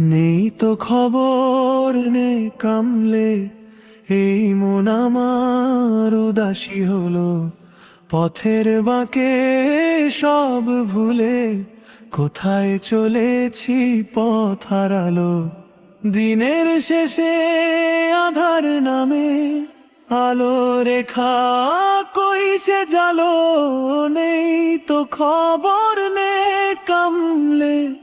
নেই তো খবর নে কামলে এই মন আমার উদাসী হলো। পথের বাঁকে সব ভুলে কোথায় চলেছি পথ হারালো? দিনের শেষে আধার নামে আলো রেখা কই সে জালো? নেই তো খবর নে কামলে,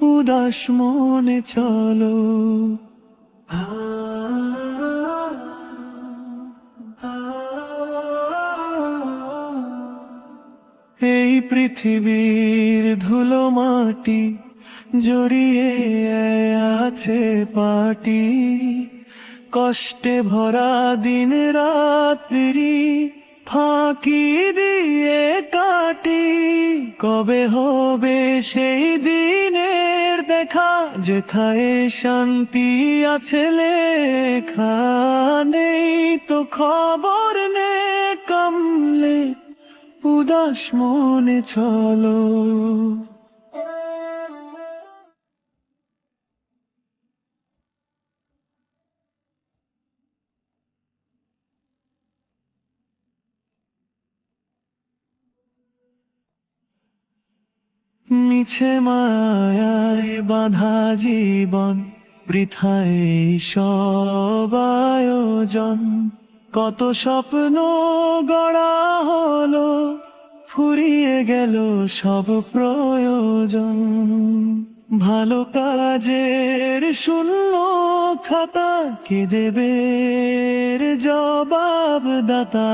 উদাস মনে চলো। এই পৃথিবীর ধুলো মাটি জড়িয়ে আছে পাটি। কষ্টে ভরা দিন রাত্রি ফাঁকি দিয়ে কাটি। কবে হবে সেই দিনের দেখা, যেথায় শান্তি আছে লেখা নেই তো খবর নে কমলে উদাস মনে চলো। মিছে মায়ায় বাধা জীবন বৃথায় সব আয়োজন। কত স্বপ্ন গড়া হলো ফুরিয়ে গেল সব প্রয়োজন। ভালো কাজের শূন্য খাতা কে দেবে? জবাব দাতা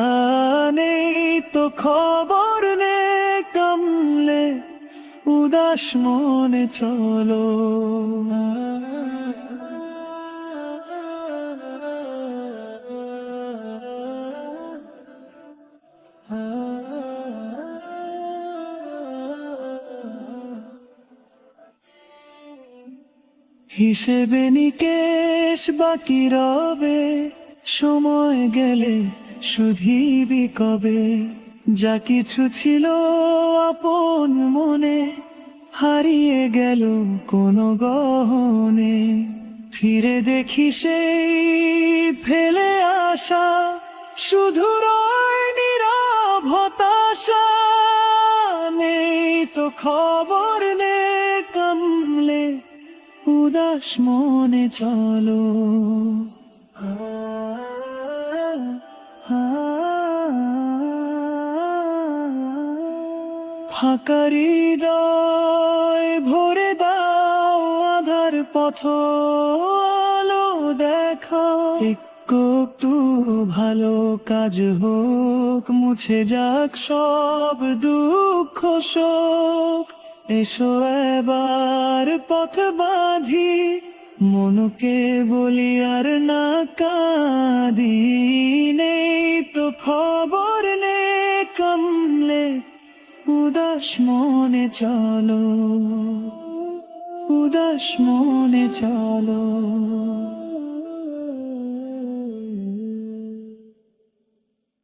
নেই তো খবর নে কমলে। উদাস মনে চলো। হিসেবে নিকেশ বাকি রবে। সময় গেলে শুধিবি কবে? যা কিছু ছিল আপন মনে, হারিয়ে গেল কোন গহনে। ফিরে দেখি সেই ফেলে আসা, শুধু রয় হতাশা। নেই তো খবর উদাস মনে চলো। ফাঁকা হৃদয় ভরে দাও আধার পথ, আলো দেখা। একটু ভালো কাজ হোক, মুছে যাক সব দুঃখ শোক। এসো এবার পথ বাঁধি, মনকে বলি আর না কাঁদি। নেই তো খবর নে কমলে, উদাস মনে চলো, উদাস মনে চলো।